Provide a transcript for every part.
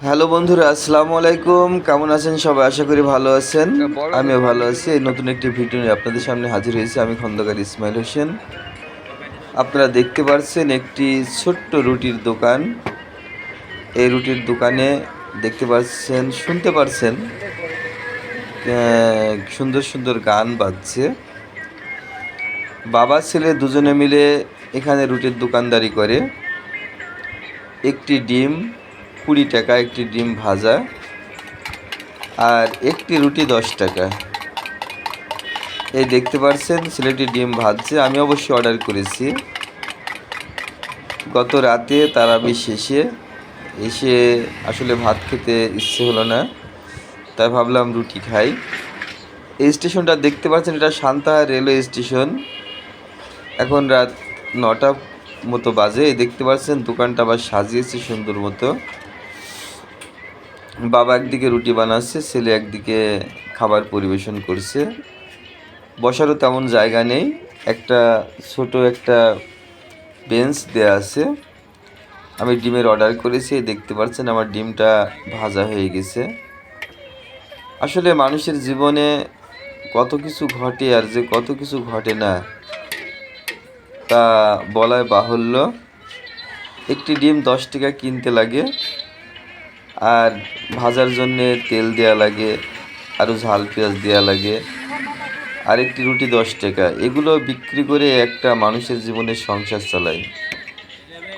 Hello বন্ধুরা আসসালামু আলাইকুম। কেমন আছেন সবাই? আশা করি ভালো আছেন। আমিও ভালো আছি। এই নতুন একটি ভিডিও নিয়ে আপনাদের সামনে হাজির হয়েছি আমি খন্দকার ইসমাইল হোসেন। আপনারা দেখতে পাচ্ছেন একটি ছোট্ট রুটির দোকান। এই রুটির দোকানে দেখতে পাচ্ছেন শুনতে পাচ্ছেন আহ, সুন্দর সুন্দর গান বাজছে। বাবা ছেলে দুজনে মিলে এখানে রুটির দোকানদারি করে। একটি ডিম কুড়ি টাকা, একটি ডিম ভাজা আর একটি রুটি দশ টাকা। এই দেখতে পাচ্ছেন ছেলেটি ডিম ভাজছে, আমি অবশ্যই অর্ডার করেছি। গত রাতে তারাবি শেষে এসে আসলে ভাত খেতে ইচ্ছে হলো না, তাই ভাবলাম রুটি খাই। এই স্টেশনটা দেখতে পাচ্ছেন, এটা সান্তাহার রেলওয়ে স্টেশন। এখন রাত নটা মতো বাজে দেখতে পাচ্ছেন, দোকানটা আবার সাজিয়েছে সুন্দর মতো। বাবা একদিকে রুটি বানাচ্ছে, ছেলে একদিকে খাবার পরিবেশন করছে। বসারও তেমন জায়গা নেই। একটা ছোট একটা বেঞ্চ দেয়া আছে। আমি ডিমের অর্ডার করেছি, দেখতে পাচ্ছেন আমার ডিমটা ভাজা হয়ে গেছে। আসলে মানুষের জীবনে কত কিছু ঘটে আর যে কত কিছু ঘটে না, তা বলায় বাহুল্য। একটি ডিম দশ টাকা কিনতে লাগে। আর ভাজার জন্যে তেল দেয়া লাগে আরও ঝাল পেঁয়াজ দেয়া লাগে। আর একটি রুটি দশ টাকা। এগুলো বিক্রি করে একটা মানুষের জীবনে সংসার চালায়।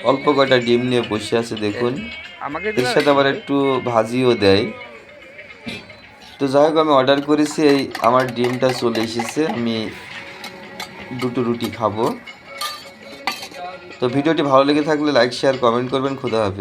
অল্প কটা ডিম নিয়ে বসে আছে দেখুন। এর সাথে আবার একটু ভাজিও দেয়। তো যাই হোক আমি অর্ডার করেছি এই আমার ডিমটা চলে এসেছে আমি দুটো রুটি খাব। তো ভিডিওটি ভালো লেগে থাকলে লাইক শেয়ার কমেন্ট করবেন। খুদা হাফেজ।